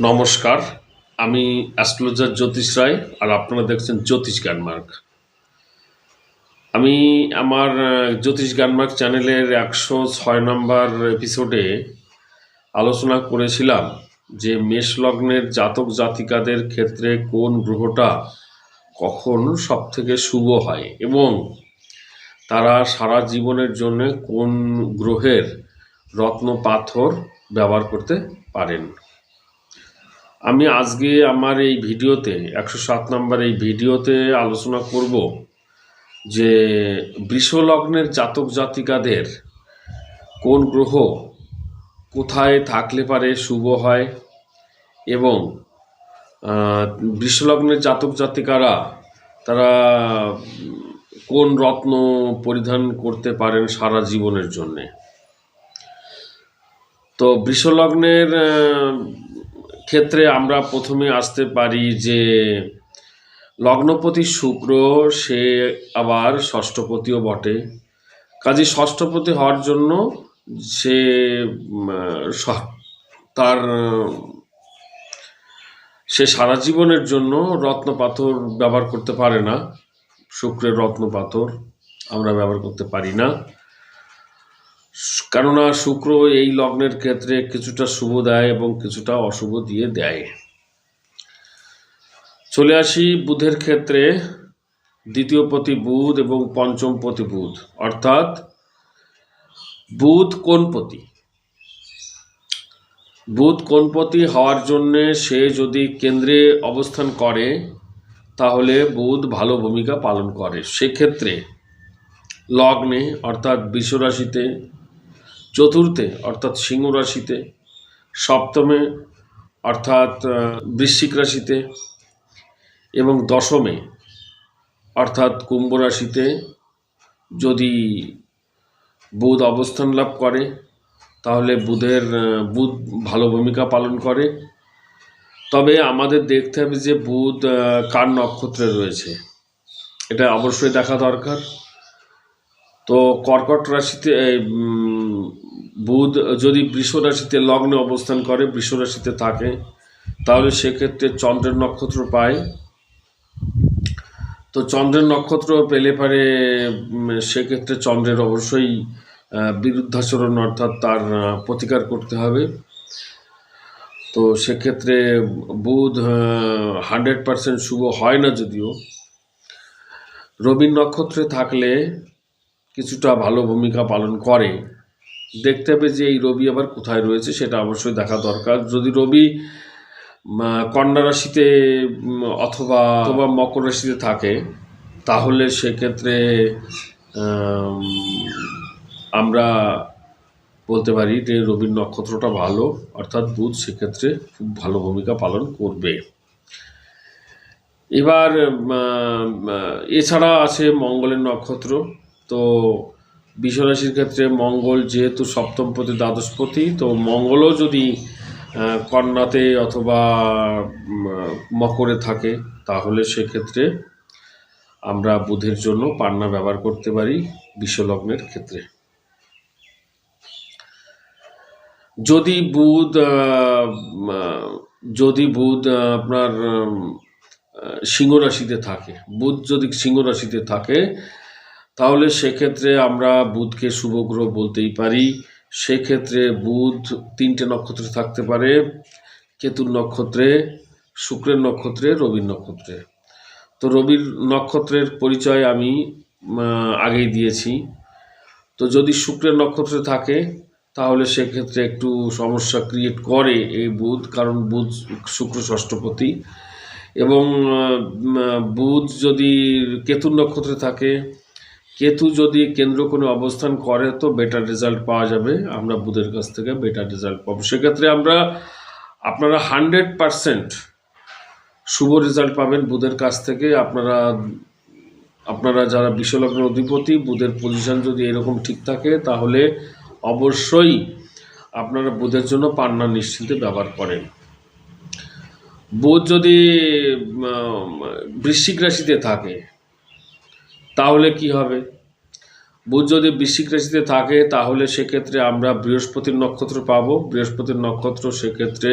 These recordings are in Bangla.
নমস্কার, আমি অ্যাস্ট্রোলজার জ্যোতিষ রায় আর আপনারা দেখছেন জ্যোতিষ জ্ঞানমার্গ। আমি আমার জ্যোতিষ জ্ঞানমার্গ চ্যানেলের একশো ছয় নম্বর এপিসোডে আলোচনা করেছিলাম যে মেষ লগ্নের জাতক জাতিকাদের ক্ষেত্রে কোন গ্রহটা কখন সব থেকে শুভ হয় এবং তারা সারা জীবনের জন্য কোন গ্রহের রত্ন পাথর ব্যবহার করতে পারেন। আমি আজকে আমার এই ভিডিওতে একশো সাত নম্বর এই ভিডিওতে আলোচনা করব যে বৃষলগ্নের জাতক জাতিকাদের কোন গ্রহ কোথায় থাকলে পারে শুভ হয় এবং আহ, বৃষলগ্নের জাতক জাতিকারা তারা কোন রত্ন পরিধান করতে পারেন সারা জীবনের জন্যে? তো বৃষলগ্নের আহ, ক্ষেত্রে আমরা প্রথমে আসতে পারি যে, লগ্নপতি শুক্র, সে আবার ষষ্ঠপতিও বটে। কাজে ষষ্ঠপতি হওয়ার জন্য সে, তার, সে সারা জীবনের জন্য রত্ন পাথর ব্যবহার করতে পারে না। শুক্রের রত্ন পাথর আমরা ব্যবহার করতে পারি না। কেননা শুক্র এই লগ্নের ক্ষেত্রে কিছুটা শুভ দেয় এবং কিছুটা অশুভ দিয়ে দেয়। চলে আসি বুধের ক্ষেত্রে দ্বিতীয় পতি বুধ এবং পঞ্চম পতি বুধ। অর্থাৎ বুধ কোনপতি বুধ কোনপতি হওয়ার জন্যে সে যদি কেন্দ্রে অবস্থান করে, তাহলে বুধ ভালো ভূমিকা পালন করে। সেক্ষেত্রে লগ্নে, অর্থাৎ বিশ্বরাশিতে রাশিতে চতুর্থে, অর্থাৎ সিংহ রাশিতে, সপ্তমে, অর্থাৎ বৃশ্চিক রাশিতে এবং দশমে, অর্থাৎ কুম্ভ রাশিতে যদি বুধ অবস্থান লাভ করে, তাহলে বুধের বুধ ভালো ভূমিকা পালন করে। তবে আমাদের দেখতে হবে যে বুধ কার নক্ষত্রে রয়েছে। এটা অবশ্যই দেখা দরকার। তো কর্কট রাশিতে বুধ যদি বৃষ রাশিতে লগ্নে অবস্থান করে বৃষ রাশিতে থাকে, তাহলে সেক্ষেত্রে চন্দ্রের নক্ষত্র পায়। তো চন্দ্রের নক্ষত্র পেলে পারে সেক্ষেত্রে চন্দ্রের অবশ্যই বিরুদ্ধাচরণ অর্থাৎ তার প্রতিকার করতে হবে। তো সেক্ষেত্রে বুধ হান্ড্রেড পারসেন্ট শুভ হয় না যদিও। রবির নক্ষত্রে থাকলে কিছুটা ভালো ভূমিকা পালন করে। দেখতে হবে যে এই রবি আবার কোথায় রয়েছে, সেটা অবশ্যই দেখা দরকার। যদি রবি কন্যা রাশিতে অথবা অথবা মকর রাশিতে থাকে, তাহলে সেক্ষেত্রে আমরা বলতে পারি যে রবির নক্ষত্রটা ভালো, অর্থাৎ বুধ সেক্ষেত্রে খুব ভালো ভূমিকা পালন করবে। এবার এছাড়া আছে মঙ্গলের নক্ষত্র, তো বিশ্বরাশির ক্ষেত্রে মঙ্গল যেহেতু সপ্তমপতি, দ্বাদশপতি, তো মঙ্গলও যদি কন্যাতে অথবা মকরে থাকে, তাহলে সেক্ষেত্রে আমরা বুধের জন্য পান্না ব্যবহার করতে পারি বিশ্বলগ্নের ক্ষেত্রে। যদি বুধ যদি বুধ আপনার সিংহ রাশিতে থাকে, বুধ যদি সিংহ রাশিতে থাকে তাহলে সেক্ষেত্রে আমরা বুধকে শুভ গ্রহ বলতেই পারি। সেক্ষেত্রে বুধ তিনটে নক্ষত্রে থাকতে পারে, কেতুর নক্ষত্রে, শুক্রের নক্ষত্রে, রবির নক্ষত্রে। তো রবির নক্ষত্রের পরিচয় আমি আগেই দিয়েছি। তো যদি শুক্রের নক্ষত্রে থাকে, তাহলে সেক্ষেত্রে একটু সমস্যা ক্রিয়েট করে এই বুধ, কারণ বুধ শুক্র ষষ্ঠপতি। এবং বুধ যদি কেতুর নক্ষত্রে থাকে কেতু যদি কেন্দ্র কোনো অবস্থান করে, তো বেটার রেজাল্ট পাওয়া যাবে। আমরা বুধের কাছ থেকে বেটার রেজাল্ট পাবো। সেক্ষেত্রে আমরা, আপনারা হান্ড্রেড পারসেন্ট শুভ রেজাল্ট পাবেন বুধের কাছ থেকে। আপনারা আপনারা যারা বিশ্বলগ্নের অধিপতি, বুধের পজিশন যদি এরকম ঠিক থাকে, তাহলে অবশ্যই আপনারা বুধের জন্য পান্না নিশ্চিন্তে ব্যবহার করেন। বুধ যদি বৃশ্চিক রাশিতে থাকে তাহলে কি হবে? বুধ যদি বৃশ্চিক রাশিতে থাকে, তাহলে সেক্ষেত্রে আমরা বৃহস্পতির নক্ষত্র পাব। বৃহস্পতির নক্ষত্র সেক্ষেত্রে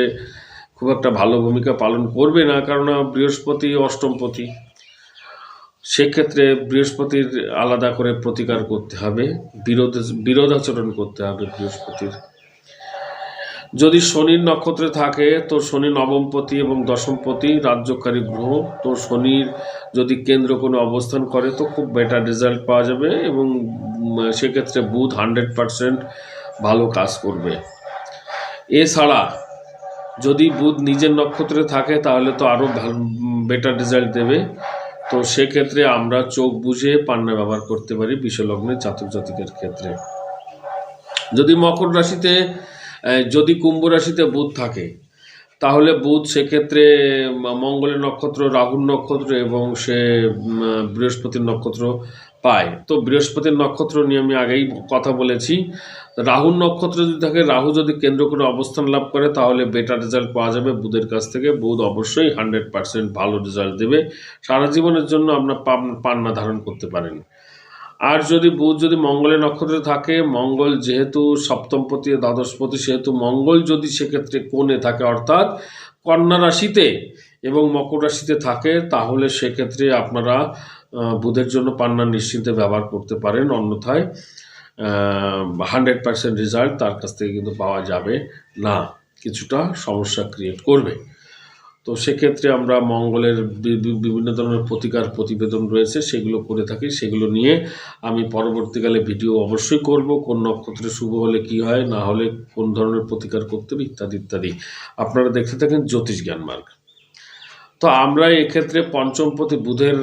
খুব একটা ভালো ভূমিকা পালন করবে না কারণ বৃহস্পতি অষ্টমপতি। সেক্ষেত্রে বৃহস্পতির আলাদা করে প্রতিকার করতে হবে, বিরোধ, বিরোধাচরণ করতে হবে বৃহস্পতির। যদি শনির নক্ষত্রে থাকে তো শনি নবমপতি এবং দশমপতি, রাজ্যকারী গ্রহ তো শনির যদি কেন্দ্র কোনো অবস্থান করে, তো খুব বেটার রেজাল্ট পাওয়া যাবে এবং সেক্ষেত্রে বুধ হান্ড্রেড পারসেন্ট ভালো কাজ করবে। এছাড়া যদি বুধ নিজের নক্ষত্রে থাকে, তাহলে তো আরও বেটার রেজাল্ট দেবে। তো সেক্ষেত্রে আমরা চোখ বুঝে পান্না ব্যবহার করতে পারি বিশ্বলগ্নের জাতক জাতিকের ক্ষেত্রে। যদি মকর রাশিতে যদি কুম্ভ রাশিতে বুধ থাকে, তাহলে বুধ সেক্ষেত্রে মঙ্গলের নক্ষত্র, রাহুর নক্ষত্র এবং সে বৃহস্পতির নক্ষত্র পায়। তো বৃহস্পতির নক্ষত্র নিয়ে আমি আগেই কথা বলেছি। রাহুর নক্ষত্র যদি থাকে, রাহু যদি কেন্দ্র করে অবস্থান লাভ করে, তাহলে বেটার রেজাল্ট পাওয়া যাবে বুধের কাছ থেকে। বুধ অবশ্যই হান্ড্রেড পার্সেন্ট ভালো রেজাল্ট দেবে। সারা জীবনের জন্য আপনার পান- পান্না ধারণ করতে পারেন। আর যদি বুধ যদি মঙ্গলের নক্ষত্রে থাকে, মঙ্গল যেহেতু সপ্তমপতি দ্বাদশপতি, সেহেতু মঙ্গল যদি সেক্ষেত্রে কোণে থাকে, অর্থাৎ কন্যা রাশিতে এবং মকর রাশিতে থাকে, তাহলে সেক্ষেত্রে আপনারা বুধের জন্য পান্না নিশ্চিন্তে ব্যবহার করতে পারেন। অন্যথায় হান্ড্রেড পার্সেন্ট রেজাল্ট তার কাছ থেকে কিন্তু পাওয়া যাবে না। কিছুটা সমস্যা ক্রিয়েট করবে। তো সেক্ষেত্রে আমরা মঙ্গলের বিভিন্ন ধরনের প্রতিকার প্রতিবেদন রয়েছে, সেগুলো করে থাকি, সেগুলো নিয়ে আমি পরবর্তীকালে ভিডিও অবশ্যই করব, কোন নক্ষত্রে শুভ হলে কি হয়, না হলে কোন ধরনের প্রতিকার করতে হবে, ইত্যাদি ইত্যাদি। আপনারা দেখতে থাকেন জ্যোতিষ জ্ঞান মার্গ। তো আমরা এক্ষেত্রে পঞ্চমপতি বুধের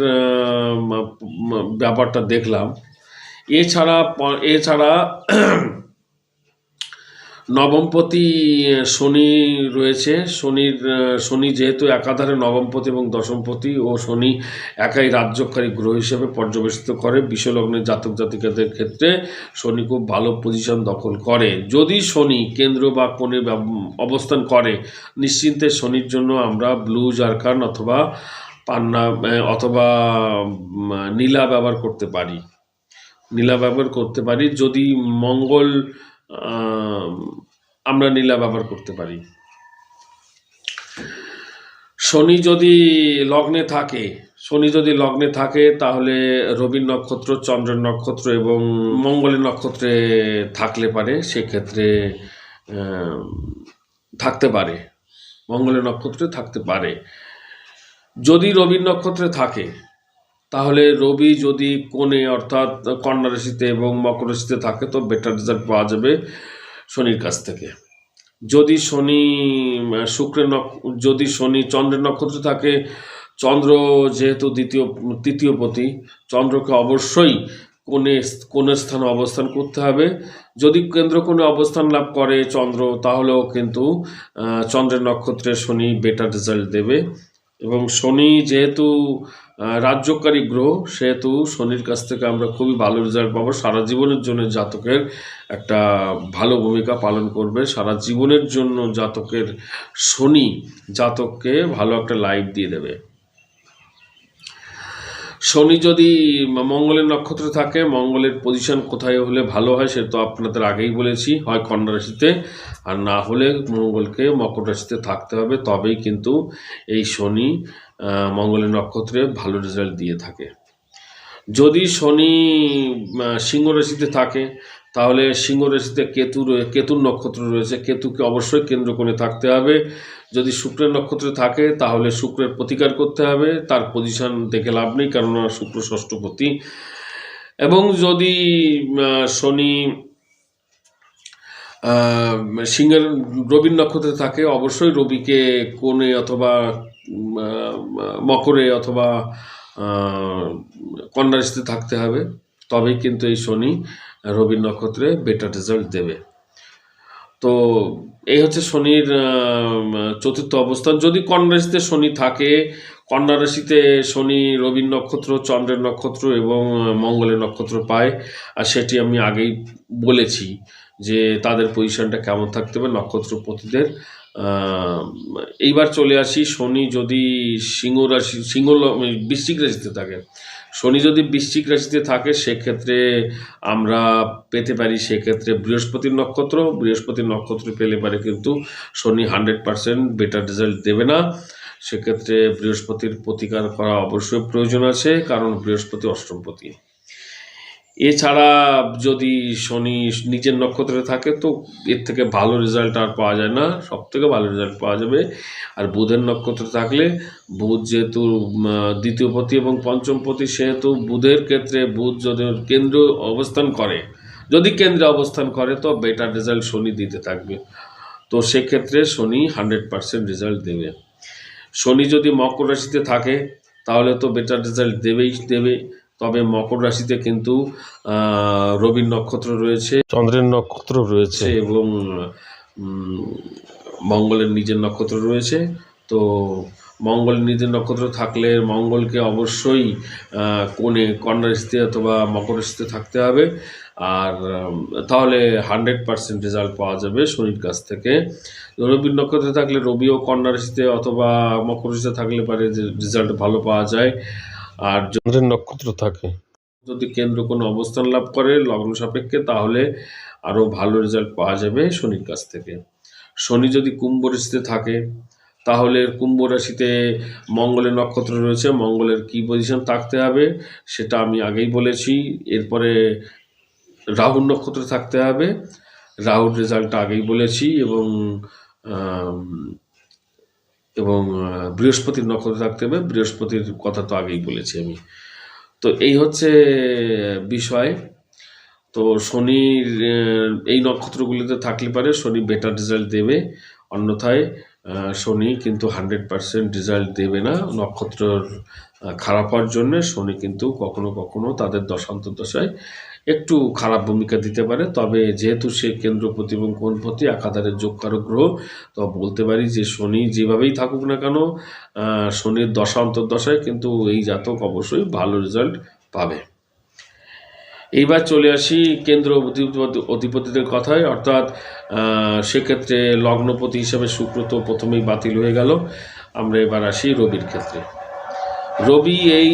ব্যাপারটা দেখলাম। এছাড়া এছাড়া নবমপতি শনি রয়েছে। শনির শনি যেহেতু একাধারে নবমপতি এবং দশমপতি, ও শনি একাই রাজ্যকারী গ্রহ হিসেবে পর্যবেসিত করে। বিশ্বলগ্নের জাতক জাতিকাদের ক্ষেত্রে শনি খুব ভালো পজিশন দখল করে। যদি শনি কেন্দ্র বা কোণে অবস্থান করে, নিশ্চিন্তে শনির জন্য আমরা ব্লু জারকান অথবা পান্না অথবা নীলা ব্যবহার করতে পারি। নীলা ব্যবহার করতে পারি। যদি মঙ্গল আমরা নীলা ব্যবহার করতে পারি। শনি যদি লগ্নে থাকে, শনি যদি লগ্নে থাকে, তাহলে রবির নক্ষত্র, চন্দ্রের নক্ষত্র এবং মঙ্গলের নক্ষত্রে থাকলে পারে, সেক্ষেত্রে থাকতে পারে। মঙ্গলের নক্ষত্রে থাকতে পারে। যদি রবির নক্ষত্রে থাকে তাহলে রবি যদি কোণে, অর্থাৎ কন্যা রাশিতে এবং মকর রাশিতে থাকে, তো বেটার রেজাল্ট পাওয়া যাবে শনির কাছ থেকে। যদি শনি শুক্রের নক্ষ যদি শনি চন্দ্রের নক্ষত্রে থাকে, চন্দ্র যেহেতু দ্বিতীয়, তৃতীয় পতি, চন্দ্রকে অবশ্যই কোণে কোণের স্থানে অবস্থান করতে হবে। যদি কেন্দ্র কোণে অবস্থান লাভ করে চন্দ্র, তাহলেও কিন্তু চন্দ্রের নক্ষত্রে শনি বেটার রেজাল্ট দেবে। এবং শনি যেহেতু রাজ্যকারী গ্রহ, সেহেতু শনির কাছ থেকে আমরা খুবই ভালো রেজাল্ট পাবো। সারা জীবনের জন্য জাতকের একটা ভালো ভূমিকা পালন করবে। সারা জীবনের জন্য জাতকের শনি জাতককে ভালো একটা লাইফ দিয়ে দেবে। শনি যদি মঙ্গলের নক্ষত্রে থাকে, মঙ্গলের পজিশন কোথায় হলে ভালো হয় সে তো আপনাদের আগেই বলেছি, হয় কন্যা রাশিতে। আর না হলে মঙ্গলকে মকর রাশিতে থাকতে হবে, তবেই কিন্তু এই শনি মঙ্গলের নক্ষত্রে ভালো রেজাল্ট দিয়ে থাকে। যদি শনি সিংহ রাশিতে থাকে তাহলে সিংহ রাশিতে কেতু কেতুর নক্ষত্র রয়েছে। কেতুকে অবশ্যই কেন্দ্র করে থাকতে হবে। যদি শুক্রের নক্ষত্রে থাকে তাহলে শুক্রের প্রতিকার করতে হবে। তার পজিশন দেখে লাভ নেই কেননা শুক্র ষষ্ঠপতি এবং যদি শনি সিংহের রবির নক্ষত্রে থাকে অবশ্যই রবিকে কোণে অথবা মকরে অথবা আহ, কন্যা থাকতে হবে। তবেই কিন্তু এই শনি রবির নক্ষত্রে বেটার রেজাল্ট দেবে। তো এই হচ্ছে শনির চতুর্থ অবস্থান। যদি কন্যা রাশিতে শনি থাকে কন্যা রাশিতে শনি রবির নক্ষত্র, চন্দ্রের নক্ষত্র এবং মঙ্গলের নক্ষত্র পায়। আর সেটি আমি আগেই বলেছি যে তাদের পজিশনটা কেমন থাকতে হবে নক্ষত্রপতিদের। এইবার চলে আসি শনি যদি সিংহ রাশি, সিংহ বৃশ্চিক রাশিতে থাকে। শনি যদি বৃশ্চিক রাশিতে থাকে, সেক্ষেত্রে আমরা পেতে পারি, সেক্ষেত্রে বৃহস্পতির নক্ষত্র। বৃহস্পতির নক্ষত্র পেলে পারে কিন্তু শনি হান্ড্রেড পারসেন্ট বেটার রেজাল্ট দেবে না। সেক্ষেত্রে বৃহস্পতির প্রতিকার করা অবশ্যই প্রয়োজন আছে, কারণ বৃহস্পতি অষ্টমপতি। এছাড়া যদি শনি নিজের নক্ষত্রে থাকে তো এর থেকে ভালো রেজাল্ট আর পাওয়া যায় না সব থেকে ভালো রেজাল্ট পাওয়া যাবে। আর বুধের নক্ষত্রে থাকলে বুধ যেহেতু উম, দ্বিতীয় পতি এবং পঞ্চম পতি সেহেতু বুধের ক্ষেত্রে বুধ যদি কেন্দ্র অবস্থান করে যদি কেন্দ্রে অবস্থান করে তো বেটার রেজাল্ট শনি দিতে থাকবে। তো সেক্ষেত্রে শনি হান্ড্রেড পার্সেন্ট রেজাল্ট দেবে। শনি যদি মকর রাশিতে থাকে তাহলে তো বেটার রেজাল্ট দেবেই দেবে। তবে মকর রাশিতে কিন্তু রবির নক্ষত্র রয়েছে। চন্দ্রের নক্ষত্র রয়েছে। এবং মঙ্গলের নিজের নক্ষত্র রয়েছে। তো মঙ্গল নিজের নক্ষত্র থাকলে মঙ্গলকে অবশ্যই কোণে কন্যা রাশিতে অথবা মকর রাশিতে থাকতে হবে। আর তাহলে হান্ড্রেড পার্সেন্ট রেজাল্ট পাওয়া যাবে শনির কাছ থেকে। রবির নক্ষত্রে থাকলে রবিও কন্যা রাশিতে অথবা মকর রাশিতে থাকলে পারে যে রেজাল্ট ভালো পাওয়া যায়। আর চন্দ্রের নক্ষত্র থাকে। যদি কেন্দ্র কোনো অবস্থান লাভ করে লগ্ন সাপেক্ষে তাহলে আরও ভালো রেজাল্ট পাওয়া যাবে শনির কাছ থেকে। শনি যদি কুম্ভ রাশিতে থাকে তাহলে কুম্ভ রাশিতে মঙ্গলের নক্ষত্র রয়েছে। মঙ্গলের কি পজিশন থাকতে হবে সেটা আমি আগেই বলেছি। এরপরে রাহুর নক্ষত্র থাকতে হবে। রাহুর রেজাল্টটা আগেই বলেছি এবং এবং বৃহস্পতির নক্ষত্র থাকতে হবে। বৃহস্পতির কথা তো আগেই বলেছি আমি। তো এই হচ্ছে বিষয়। তো শনির এই নক্ষত্রগুলিতে থাকলে পারে শনি বেটার রেজাল্ট দেবে। অন্যথায় শনি কিন্তু হান্ড্রেড পার্সেন্ট রেজাল্ট দেবে না। নক্ষত্রর খারাপ হওয়ার জন্যে শনি কিন্তু কখনো কখনো তাদের দশান্তর দশায় একটু খারাপ ভূমিকা দিতে পারে। তবে যেহেতু সে কেন্দ্রপতি এবং কোণপতি একাধারে যোগকারক গ্রহ, তো বলতে পারি যে শনি যেভাবেই থাকুক না কেন শনির দশা অন্তর্দশায় কিন্তু এই জাতক অবশ্যই ভালো রেজাল্ট পাবে। এইবার চলে আসি কেন্দ্র অধিপতি- অধিপতিদের কথায়। অর্থাৎ সেক্ষেত্রে লগ্নপতি হিসেবে শুক্র তো প্রথমেই বাতিল হয়ে গেল। আমরা এবার আসি রবির ক্ষেত্রে। রবি, এই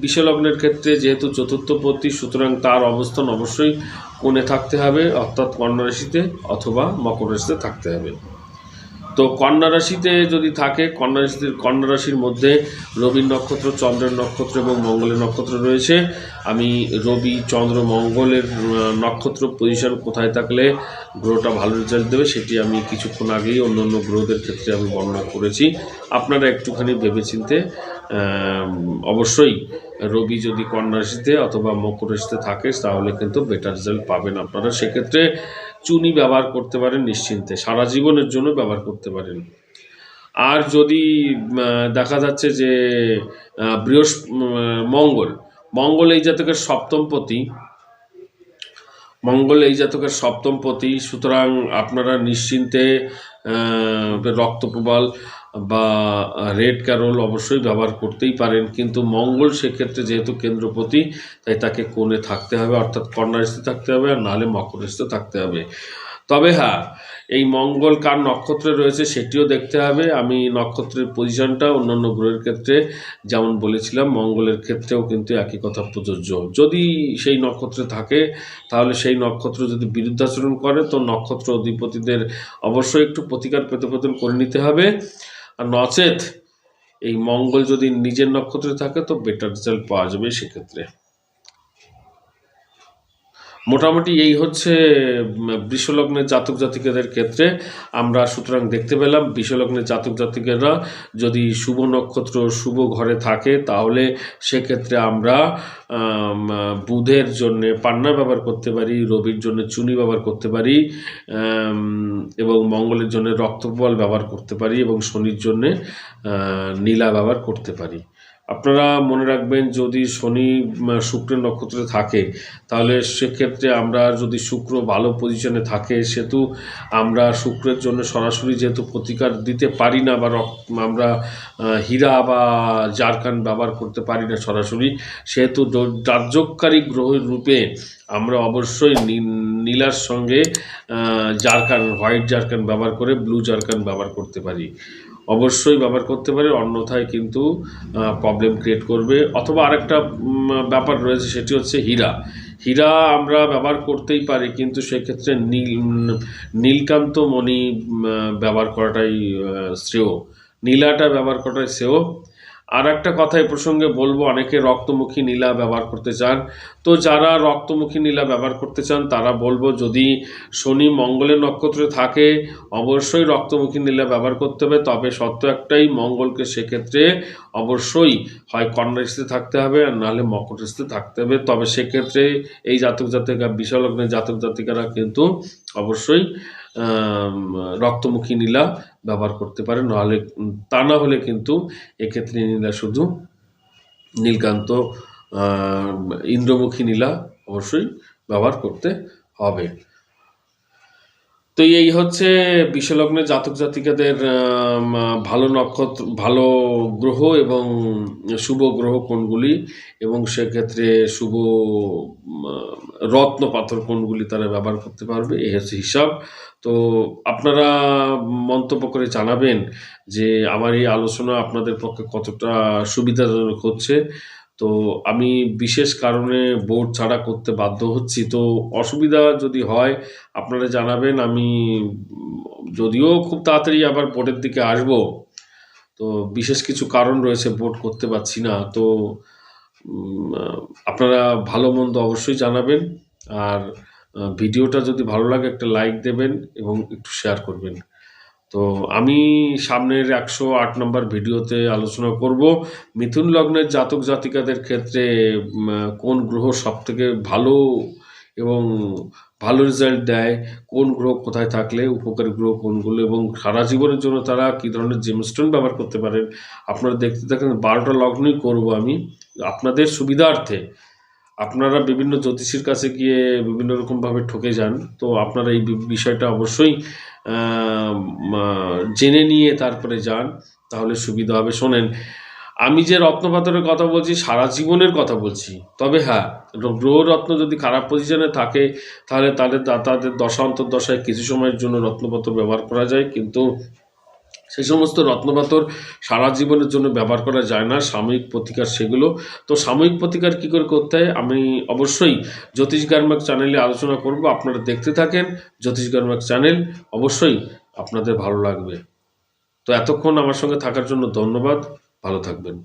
বিষলগ্নের ক্ষেত্রে যেহেতু চতুর্থপতি সুতরাং তার অবস্থান অবশ্যই কোণে থাকতে হবে, অর্থাৎ কন্যা রাশিতে অথবা মকর রাশিতে থাকতে হবে। তো কন্যা রাশিতে যদি থাকে, কন্যা রাশিতে, কন্যা রাশির মধ্যে রবির নক্ষত্র, চন্দ্রের নক্ষত্র এবং মঙ্গলের নক্ষত্র রয়েছে। আমি রবি, চন্দ্র, মঙ্গলের নক্ষত্র পজিশন কোথায় থাকলে গ্রহটা ভালো রেজাল্ট দেবে সেটি আমি কিছুক্ষণ আগেই অন্য অন্য গ্রহদের ক্ষেত্রে আমি বর্ণনা করেছি। আপনারা একটুখানি ভেবেচিন্তে অবশ্যই রবি যদি কন্যা রাশিতে অথবা মকর রাশিতে থাকে তাহলে কিন্তু বেটার রেজাল্ট পাবেন আপনারা। সেক্ষেত্রে চুনি ব্যবহার করতে পারেন নিশ্চিন্তে, সারা জীবনের জন্য ব্যবহার করতে পারেন। আর যদি দেখা যাচ্ছে যে বৃহস্প মঙ্গল মঙ্গল এই জাতকের সপ্তমপতি মঙ্গল এই জাতকের সপ্তম পতি। সুতরাং আপনারা নিশ্চিন্তে রক্তপ্রবাল বা রেড ক্যারোল অবশ্যই ব্যবহার করতেই পারেন। কিন্তু মঙ্গল সেক্ষেত্রে যেহেতু কেন্দ্রপতি তাই তাকে কোণে থাকতে হবে, অর্থাৎ কন্যা রাশিতে থাকতে হবে আর নাহলে মকরস্থ থাকতে হবে। তবে হ্যাঁ এই মঙ্গল কার নক্ষত্রে রয়েছে সেটিও দেখতে হবে। আমি নক্ষত্রের পজিশনটা অন্যান্য গ্রহের ক্ষেত্রে যেমন বলেছিলাম, মঙ্গলের ক্ষেত্রেও কিন্তু একই কথা প্রযোজ্য। যদি সেই নক্ষত্রে থাকে, তাহলে সেই নক্ষত্র যদি বিরুদ্ধাচরণ করে, তো নক্ষত্র অধিপতিদের অবশ্যই একটু প্রতিকার প্রতিপদন করে নিতে হবে। আর নচেত এই মঙ্গল যদি নিজের নক্ষত্রে থাকে, তো বেটার রেজাল্ট পাওয়া যাবে সেক্ষেত্রে। মোটামুটি এই হচ্ছে উম, বৃষলগ্নের জাতক জাতিকাদের ক্ষেত্রে আমরা সুতরাং দেখতে পেলাম বৃষলগ্নের জাতক জাতিকেরা যদি শুভ নক্ষত্র শুভ ঘরে থাকে তাহলে সেক্ষেত্রে আমরা বুধের জন্যে পান্না ব্যবহার করতে পারি রবির জন্য চুনি ব্যবহার করতে পারি এবং মঙ্গলের জন্য রক্তবল ব্যবহার করতে পারি এবং শনির জন্যে নীলা ব্যবহার করতে পারি। আপনারা মনে রাখবেন যদি শনি শুক্রের নক্ষত্রে থাকে, তাহলে সেক্ষেত্রে আমরা যদি শুক্র ভালো পজিশনে থাকে, সেহেতু আমরা শুক্রের জন্য সরাসরি যেহেতু প্রতিকার দিতে পারি না বা আমরা হীরা বা জারকান ব্যবহার করতে পারি না সরাসরি, সেহেতু দ- রাজ্যকারী গ্রহের রূপে আমরা অবশ্যই নীলার সঙ্গে জারকান, হোয়াইট জারকান ব্যবহার করে, ব্লু জারকান ব্যবহার করতে পারি। অবশ্যই ব্যবহার করতে পারে, অন্যথায় কিন্তু প্রবলেম ক্রিয়েট করবে। অথবা আরেকটা ব্যাপার রয়েছে, সেটি হচ্ছে হীরা। হীরা আমরা ব্যবহার করতেই পারি, কিন্তু সেক্ষেত্রে নীল, নীলকান্ত মণি ব্যবহার করাটাই শ্রেয়। নীলাটা ব্যবহার করাটাই শ্রেয়। আর একটা কথা এই প্রসঙ্গে বলব, অনেকে রক্তমুখী নীলা ব্যবহার করতে চান। তো যারা রক্তমুখী নীলা ব্যবহার করতে চান, তারা বলব যদি শনি মঙ্গলের নক্ষত্রে থাকে, অবশ্যই রক্তমুখী নীলা ব্যবহার করতে হবে। তবে সত্য একটাই, মঙ্গলকে সেক্ষেত্রে অবশ্যই হয় কন্যা রাশিতে থাকতে হবে আর নাহলে মকর রাশিতে থাকতে হবে। তবে সেক্ষেত্রে এই জাতক জাতিকা বিশ্বলগ্নের জাতক জাতিকারা কিন্তু অবশ্যই রক্তমুখী নীলা ব্যবহার করতে পারে। নাহলে, তা না হলে কিন্তু এক্ষেত্রে নীলা শুধু নীলকান্ত ইন্দ্রমুখী নীলা অবশ্যই ব্যবহার করতে হবে। তো এই হচ্ছে বিশ্বলগ্নে জাতক জাতিকাদের ভালো নক্ষত্র, ভালো গ্রহ এবং শুভ গ্রহ কোনগুলি? এবং সেক্ষেত্রে শুভ রত্ন পাথর কোনগুলি তারা ব্যবহার করতে পারবে? এই হচ্ছে হিসাব। তো আপনারা মন্তব্য করে জানাবেন যে আমার এই আলোচনা আপনাদের পক্ষে কতটা সুবিধাজনক হচ্ছে। তো আমি বিশেষ কারণে বোর্ড ছাড়া করতে বাধ্য হচ্ছি। তো অসুবিধা যদি হয়, আপনারা জানাবেন, আমি যদিও খুব তাড়াতাড়ি আবার বোর্ডের দিকে আসব, তো বিশেষ কিছু কারণ রয়েছে বোর্ড করতে পারছি না। তো আপনারা ভালো মন্দ অবশ্যই জানাবেন, আর ভিডিওটা যদি ভালো লাগে একটা লাইক দেবেন এবং একটু শেয়ার করবেন। তো আমি সামনের একশো আট নম্বর ভিডিওতে আলোচনা করব, মিথুন লগ্নের জাতক জাতিকাদের ক্ষেত্রে কোন গ্রহ সব থেকে ভালো এবং ভালো রেজাল্ট দেয়, কোন গ্রহ কোথায় থাকলে উপকারী গ্রহ কোনগুলো এবং সারা জীবনের জন্য তারা কী ধরনের জেমস্টোন ব্যবহার করতে পারেন, আপনারা দেখতে থাকেন, বারোটা লগ্নই করব আমি, আপনাদের সুবিধার্থে আপনারা বিভিন্ন জ্যোতিষীর কাছে গিয়ে বিভিন্ন রকমভাবে ঠকে যান, তো আপনারা এই বিষয়টা অবশ্যই জেনে নিয়ে তারপরে যান, তাহলে সুবিধা হবে। শোনেন, আমি যে রত্নপাথরের কথা বলছি, সারা জীবনের কথা বলছি। তবে হ্যাঁ গ্রহ রত্ন যদি খারাপ পজিশনে থাকে, তাহলে তাদের তাদের দশা, অন্তর্দশায় কিছু সময়ের জন্য রত্নপাথর ব্যবহার করা যায়, কিন্তু সেই সমস্ত রত্নপাথর সারা জীবনের জন্য ব্যবহার করা যায় না, সাময়িক প্রতিকার সেগুলো। তো সাময়িক প্রতিকার কী করে করতে হয়? আমি অবশ্যই জ্যোতিষ গার্মাক চ্যানেলে আলোচনা করব, আপনারা দেখতে থাকেন জ্যোতিষ গার্মাক চ্যানেল, অবশ্যই আপনাদের ভালো লাগবে। তো এতক্ষণ আমার সঙ্গে থাকার জন্য ধন্যবাদ, ভালো থাকবেন।